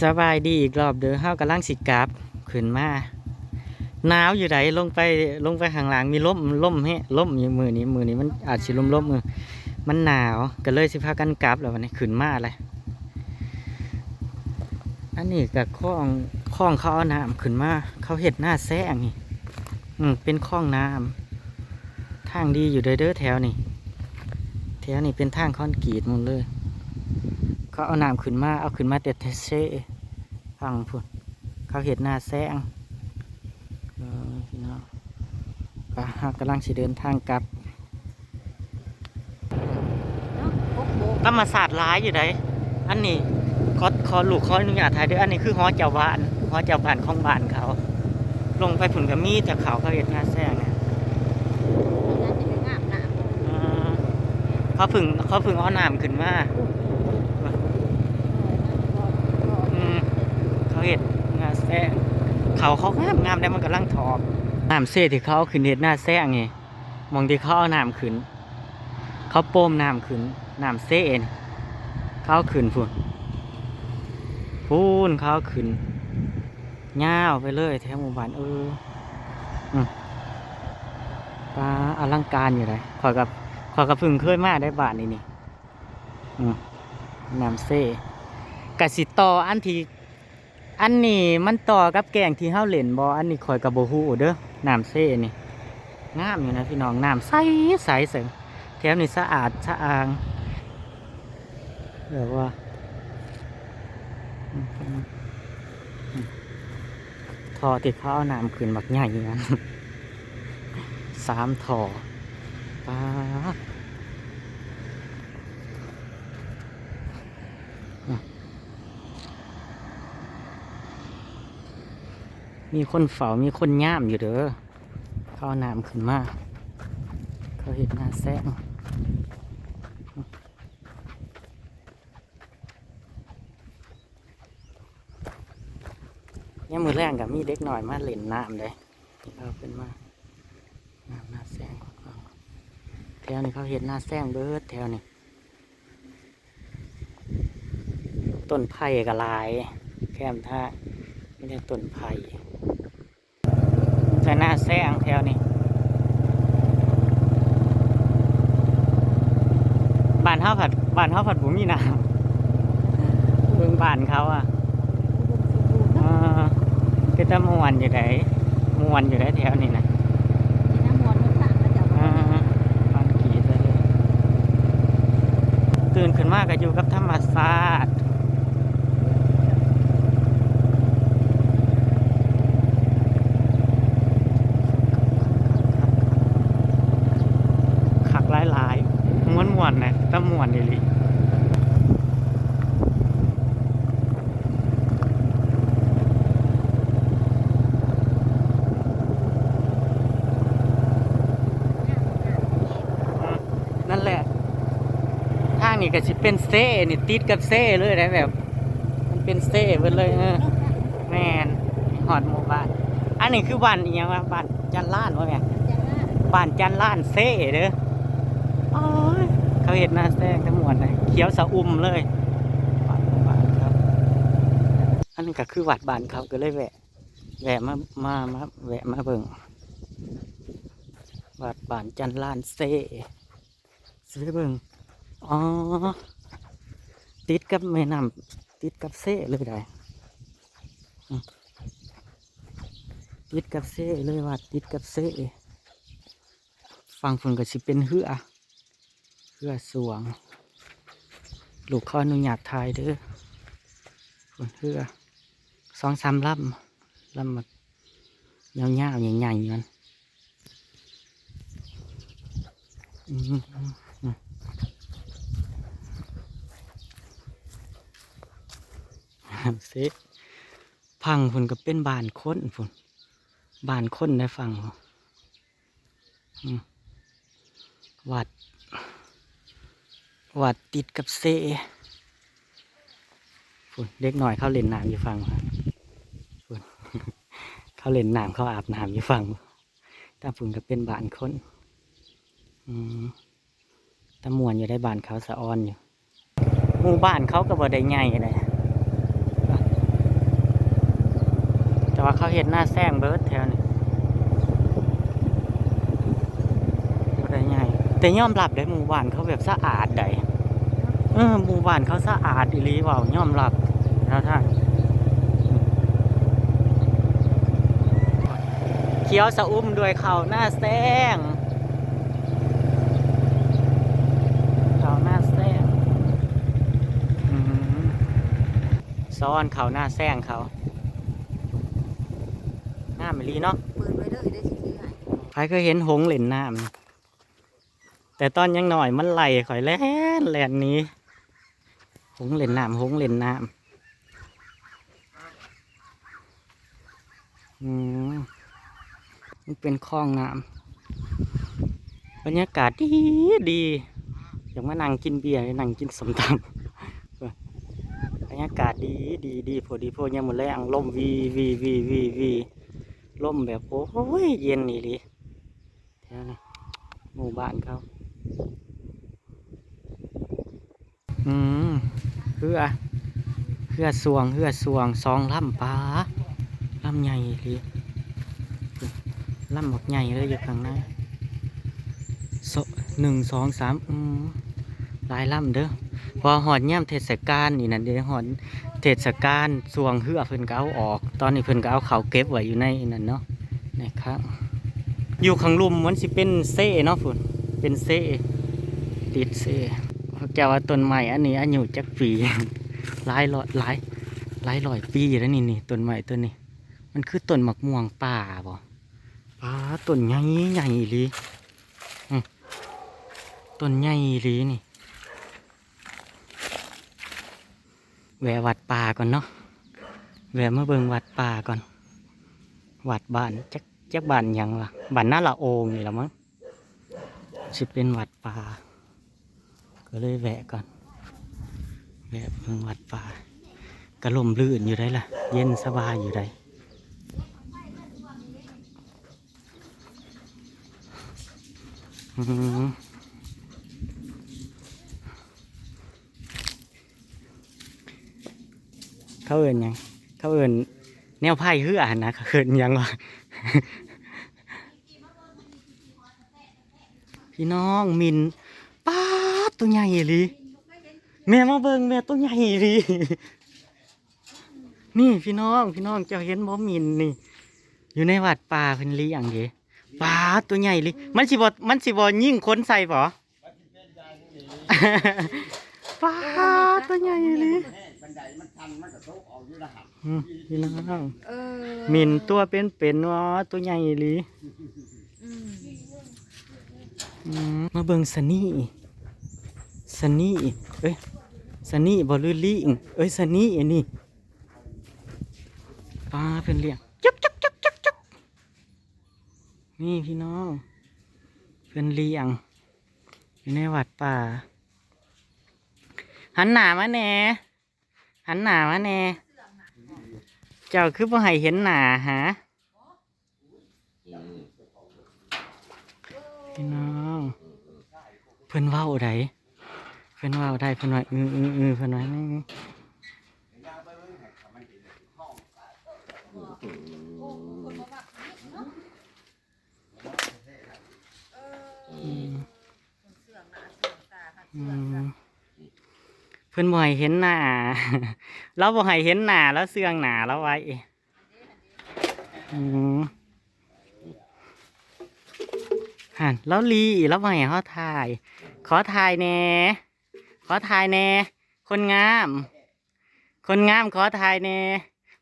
สบายดีอีกรอบเด้อเฮากำลังสิกลับขึ้นมาหนาวอยู่ไดลงไปลงไปข้างหลังมีลมลมแฮะลมอยู่มือนี้มือนี้มันอาจสิลมลมมือมันหนาวก็เลยสิพากันกลับแล้ววันนี้ขึ้นมาเลยอันนี้กับข้องข้องเขาเอาน้ำขึ้นมาเขาเห็ดหน้าแซงนี่อืมเป็นข้องน้ำทางดีอยู่เด้อเด้อแถวนี้แถวนี้เป็นทางคอนกรีตหมดเลย เขาเอาน้ำขึ้นมาเอาขึ้นมาแต่เทเซ่ฟังพุ่นเขาเห็ดหน้าแซงเออพี่น้องก็เรากำลังสิเดินทางกลับธรรมศาสตร์ร้ายอยู่ไดอันนี้ขอขอลูกขออนุญาตถ่ายเด้วยอันนี้คือหอเจ้าบ้านหอเจ้าบ้านของบ้านเขา ลงไปผุนกับมีแต่เขาเขาเห็ดหน้าแซงเนี่ยอืมเขาพึ่งเขาพึ่งเอาน้ำขึ้นมา อืม เขาเห็ดหน้าแซงเขาเขางามงามได้มันกำลังถอบน้ำเซ่ที่เขาขึ้นเห็ดหน้าแซงไงมองที่เขาเอาน้ำขึ้น เขาโป้มน้ำขึ้นน้ำเซ่นี่เขาขึ้นพูนพูนเขาขึ้นย่าวไปเลยแถวหมู่บ้านเอออืมปลาอลังการอยู่เลยขอกับขอกับพึ่งเคยมาได้บาทนี่นี่น้ำเซ่กสิตออันที่ อันนี้มันต่อกับแกงที่เฮาเล่นบ่อันนี้ข่อยกับบ่ฮู้เด้อน้ำเซ่นี่งามอยู่นะพี่น้องน้ำใสใสเสงแถวนี้สะอาดสะอางแบบว่าอือืมอืมท่อที่เขาเอาน้ำขึ้นบักใหญ่นั้นสามทอป้าด มีคนเฝ้ามีคนย่ามอยู่เด้อเขาเอาน้ำขึ้นมาเขาเห็นหน้าแซงยังมือแรงกับมีเด็กหน่อยมาเล่นน้ำเลยเอาขึ้นมาน้ำหน้าแซงแถวนี้เขาเห็นหน้าแซงเบิดแถวนี้ต้นไผ่กับลาย แคมท่าไม่ได้ต้นไผ่ แต่หน้าแซงแถวนี้บ้านเฮาผัดบ้านเฮาผัดบุมีน้ำเมืองบ้านเขาอะอ่าก็จะมวนอยู่ไหนมวนอยู่ไหนแถวนี้นะอ่าบ้านขี่ไปเลยตื่นขึ้นมาก็อยู่กับธรรมศาสตร์ ขักหลายหลายๆม้วนม้วนๆนะต้องม้วนดีลีนั่นแหละ ทาง นี้ก็สิเป็นเซ่นี่ติดกับเซ่เลยนะแบบ มันเป็นเซ่ไปเลยเออแมนหอดหมู่บ้าน อันนี้คือบ้านอีหยังวะบ้านจันล้านวะแม่บ้านจันล้านเซ่เด้อโอ้ยเขาเห็นหน้าแซงทั้งหมดเลยเขียวสะอุ่มเลยบ้านของบ้านครับ อันนี้ก็คือวัดบ้านเขาก็เลยแวะแวะมามามาแวะมาเบิ่งวัดบ้านจันล้านเซ่ซื้อเบิ่ง อ๋อ ติดกับแม่น้ำติดกับเซ่เลยได้ติดกับเซ่เลยวัดติดกับเซ่ฟังฝนก็สิเป็นเหือเหือสวง ลูกขออนุญาตทายเด้อฝนเหือสองสามลำลำมันยาวๆใหญ่ๆมันอืมอืมอืม สิพังฝุ่นก็เป็นบานค้นฝุ่นบานค้นได้ฟังบ่อืมวัด วัดติดกับเซฝุ่นเด็กหน่อยเขาเล่นน้ำอยู่ฟังฝุ่นเขาเล่นน้ำเขาอาบน้ำอยู่ฟังตาฝุ่นก็เป็นบานค้นตามวนอยู่ได้บานเขาสะออนอยู่หมู่บ้านเขาก็บ่ได้ใหญ่เลย แต่ว่าเขาเห็นหน้าแซงเบิร์ดแถวนี้บ่ได้ใหญ่แต่ยอมรับได้หมู่บ้านเขาแบบสะอาดได้เออหมู่บ้านเขาสะอาดอีหลีว่ายอมรับแล้วท่านเขียวสะอุ้มด้วยเขาหน้าแซงเขาหน้าแซงซ้อนเขาหน้าแซงเขา น้าไม่ลีเนาะเปิดไว้เลยได้สิสิหายใครเคยเห็นหงส์เล่นน้ำนี่แต่ตอนยังหน่อยมันไหลข่อยแล่นแล่นหนี้หงส์เล่นน้ำหงส์เล่นน้ำอืมมันเป็นคลองน้ำบรรยากาศดีดีอยากมานั่งกินเบียร์นั่งกินสมตำบรรยากาศดีดีดีพอดีพอยังหมดแรงลมวีวีวีวีวี ลมแบบโอ้ยเย็นนี่ดิแถวนี้หมู่บ้านเขาอืมเพื่อเพื่อสวงเพื่อสวงสองล่ำปลาล่ำใหญ่ดิลำบักใหญ่เลยอยู่ข้างในสหนึ่งสองสามอืมหลายล่ำเด้อพอหอดย่ำเทศกาลนี่นั่นเด้หอด เทศกาลสวงเฮือเพิ่นก็เอาออก ตอนนี้เพิ่นก็เอาเขาเก็บไว้อยู่ในนั่นเนาะนะครับอยู่ข้างลุมมันสิเป็นเซ่เนาะพุ่นเป็นเซ่ติดเซ่แกว่าต้นใหม่อันนี้อายุจักปีหลายร้อยหลายหลายร้อยปีแล้วนี่นี่ต้นใหม่ต้นนี้ มันคือต้นมะม่วงป่าบ่ป่าต้นใหญ่ใหญ่ลีต้นใหญ่ลีนี่ แวะวัดป่าก่อนเนาะแวะมาเบิ่งวัดป่าก่อน วัดบ้านจักจักบ้านยังวะบ้านน่าละโองนี่ละมั้งสิเป็นวัดป่า ก็เลยแวะก่อน แวะเบิ่งวัดป่ากระลมลื่นอยู่ได้ล่ะ เย็นสบายอยู่ได้อืม เขาเอินยัง เขาเอินแนวไพ่เฮือหั่นนะเขาเอินยังวะพี่น้องมินป้าตัวใหญ่ลีแม่มาเบิ่งแม่ตัวใหญ่ลีนี่พี่น้องพี่น้องเจ้าเห็นบ่มินนี่ อยู่ในวัดป่าเพิ่นเลี้ยงเด้ป้าตัวใหญ่ลีมันสิบ่มันสิบ่ยิ่งคนใส่บ่ป้าตัวใหญ่ลี นไดมันชันมันก็โตกออกอยู่ละหับอืมพี่น้องเออมินตัวเป็นเป็นๆวะตัวใหญ่อีหลีอืมอืมมาเบิ่งสนี่สนี่เอ้ยสนี่บอลลูลิงเอ้ยสนี่อันนี้ปลาเป็นเลี้ยงจับจับจับจับจับนี่พี่น้องเป็นเลี้ยงอยู่ในวัดป่าหันหน้ามาแหน่ หันหน้ามาแน่เจ้าคือบ่ให้เห็นหน้าฮะพี่น้องเพิ่นเว้าไดเพิ่นเว้าได้เพิ่นว่าอืออืออือเพิ่นว่านี่อืม พิ่นบ่ให้เห็นหน้าเราบ่ให้เห็นหน้าแล้วเสื่องหน้าแล้วไว้อืมหันแล้วลีแล้วว่าไงเขาถ่าย ขอถ่ายแน่ขอถ่ายแน่คนงาม คนงามขอถ่ายแน่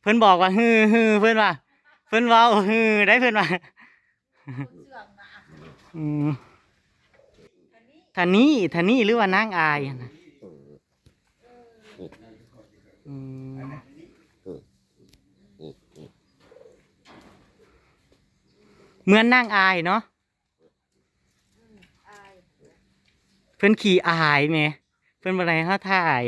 เพิ่นบอกว่าฮือฮือเพิ่นว่า เพิ่นเว้าฮือได้เพิ่นว่าอืมท่านี้ท่านี้หรือว่านางอายนะ อืมเหมือนนางอายเนาะเพื่อนขี่อายไหมเพื่อนอะไรเขาถ่าย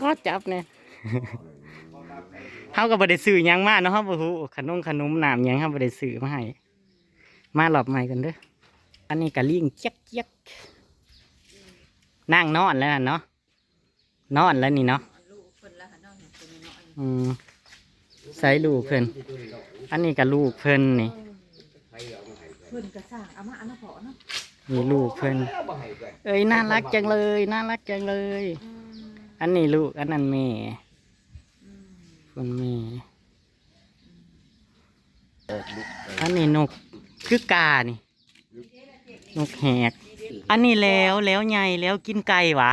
ก็จับเนี่ยเขาก็บ่ได้ซื้อหยังมาเนาะเขาบ่ฮู้ขนมขนมน้ำหยังเขาบ่ได้ซื้อมาให้ มาหลอบใหม่กันเด้ออันนี้ก็ลิงเจ๊กเจ๊กนั่งนอนแล้วน่ะเนาะนอนแล้วนี่เนาะลูกคนละหันนอนเห็นคนน้อยอืมใส่ลูกเพิ่นอันนี้ก็ลูกเพิ่นนี่เพิ่นก็สร้างเอามาอันนั้นพอเนาะมีลูกเพิ่นเอ้ยน่ารักจังเลยน่ารักจังเลยอืมอันนี้ลูกอันนั้นแม่อืมคนแม่อันนี้นก คือกานี่นกแหก อันนี้แล้วแล้วใหญ่แล้วกินไก่หวะ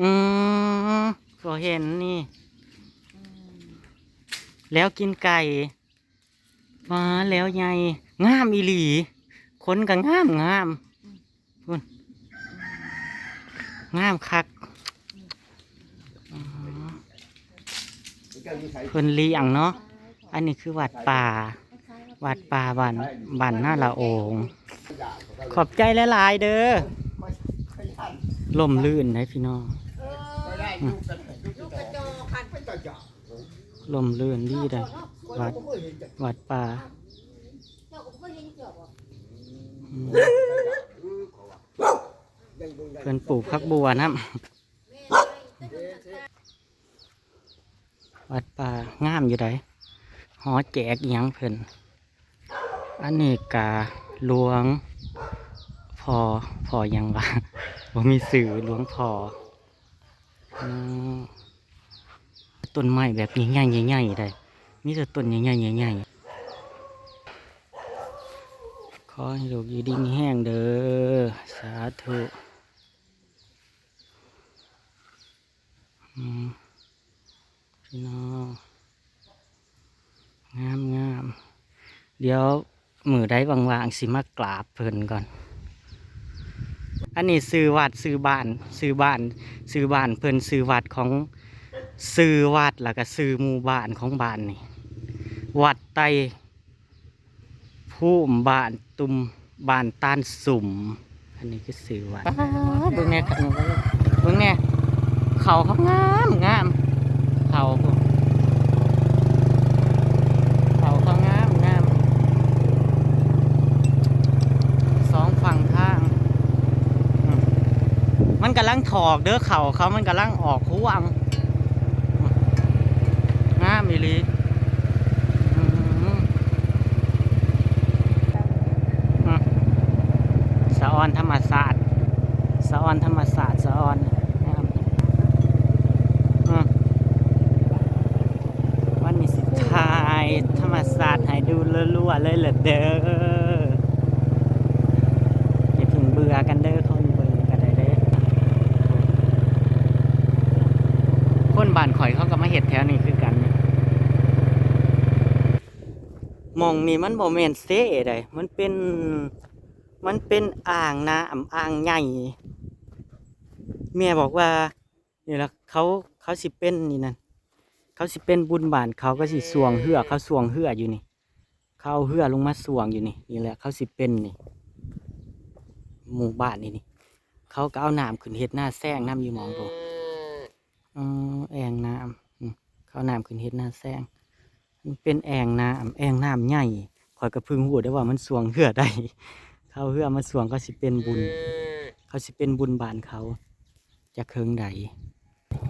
อืมก็เห็นนี่ แล้วกินไก่ มาแล้วใหญ่งามอีหลีคนก็งามงามพุ่นงามคักอืมเพิ่นเลี้ยงเนาะอันนี้คือวัดป่า วัดป่าบ้านบ้านหน้าละโองขอบใจหลายๆเด้อล่มลื่นนะพี่น้องเออลูกกันลูกกระจอกคันเป็นตาจ่าล่มลื่นดีเด้วัดวัดป่าเจ้าก็บ่เคยเห็นเจ้าบ่อืมเพิ่นปลูกพักบัวนะมวัดป่างามอยู่ไดหอแจกอิหยังเพิ่น อันนี้กาหลวงพอพอยังวะบ่ามีสื่อหลวงพอต้นไม้แบบใหญ่ๆใหญ่ๆได้มีแต่ต้นใหญ่ๆใหญ่ๆขอให้ลูกอยู่ดีมีแห้งเด้อสาธุอืมพี่น้องงามงามเดี๋ยว มือได้วางๆสิมากราบเพิ่นก่อน อันนี้ซื้อวัดซื้อบ้านซื้อบ้านซื้อบ้านเพิ่นซื้อวัดของซื้อวัดแล้วก็ซื้อหมู่บ้านของบ้านนี่ วัดไตภูมิบ้านตุมบ้านตานสุ่ม อันนี้คือซื้อวัดเบิ่งแน่ครับเบิ่งแน่เขาเขางามงามเขาพวกเขาเขางามงามสองฝั่งทางอืมมันกำ ลังถอกเด้อเข่าเขามันกำลังออกห่วงอืมงามอีลีสะออนธรรมศาสตร์สะออนธรรมศาสตร์สะออนวันนี้สิทายธรรมศาสตร์ให้ดูรัวๆเลยเหรอเด้ออย่าเพิ่งเบื่อกันเด้อคนเบื่อกันได้เด้อคนบ้านข่อยเขาก็มาเห็ดแถวนี้คือกันเนี่ยห มองนี่มันบ่แม่นเซ่ใดมันเป็น มันเป็นอ่างน้ำอ่างใหญ่แม่บอกว่านี่ละเขาเขาสิเป็นนี่นั่นเขาสิเป็นบุญบานเขาก็สิสวงเหือเขาสวงเหืออยู่นี่เขาเอาเหือลงมาสวงอยู่นี่นี่แหละเขาสิเป็นนี่หมู่บ้านนี่นี่เขาก็เอาน้ำขึ้นเฮ็ดหน้าแซงน้ำอยู่หมองดูอ๋อแอ่งน้ำอืมเขาเอาน้ำขึ้นเฮ็ดหน้าแซง มันเป็นแอ่งน้ำแอ่งน้ำใหญ่ข่อยก็เพึ่งหูได้ว่ามันสวงเหือได้ เขาเหือมาสวงก็สิเป็นบุญ เขาสิเป็นบุญบานเขาจะเคิงใด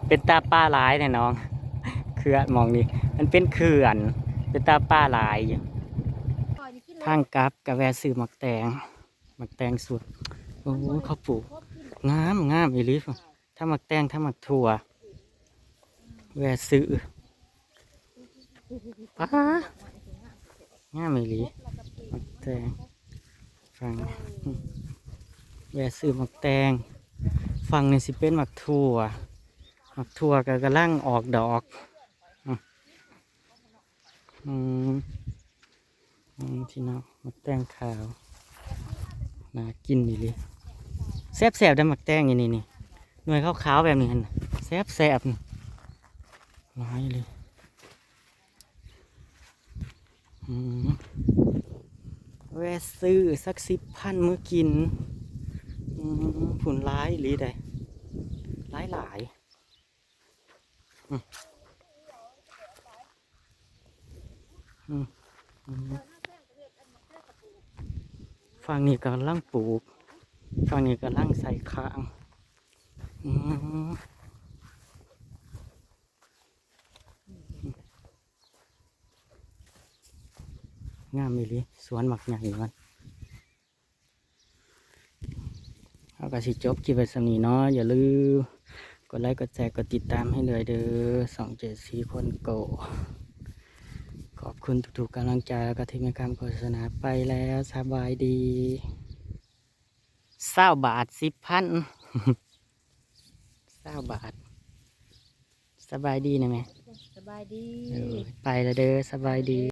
เป็นตาป้าหลายแน่น้องเขื่อนมองนี่มันเป็นเขื่อน เป็นตาป้าหลายอยู่ปล่อยนี่กินเลยทางกลับกับแวะซื้อหมักแตงหมักแตงสดโอ้โหเขาปลูกงามงามอีหลิฟถ้าหมักแตงถ้าหมักถั่วแวซื้อ ป้างามอีหลีมักแตงฟังแวะซื้อมักแตงฟังนี่สิเป็นมักถั่วมักถั่วก็กำลังออกดอกอืมอืมที่น้องมักแตงขาวน่ากินนี่เลยแซ่บแซ่บได้มักแตงอย่างนี้นี่หน่วยขาวๆแบบนี้นะแซ่บแซ่บนี่ร้ายเลยอืม แวะซื้อสักสิบพันเมื้อกินผุนร้ายหรือได้ร้ายหลายอืมอืมอืมฝั่งนี้กำลังปลูกฝั่งนี้กำลังใส่ค้าง อืม งามอีหลีสวนหมักใหญ่มันเอากระสิจบคลิปไปสำนีเนาะอย่าลืมกดไลค์กดแชร์กดติดตามให้เลยเด้อสองเจ็ดสี่คนโกขอบคุณทุกๆกำลังใจแล้วก็ที่มีการโฆษณาไปแล้วสบายดีเศร้าบาทสิบพันเศร้าบาท สบายดีนะแม่สบายดีเออไปแล้วเด้อสบายดี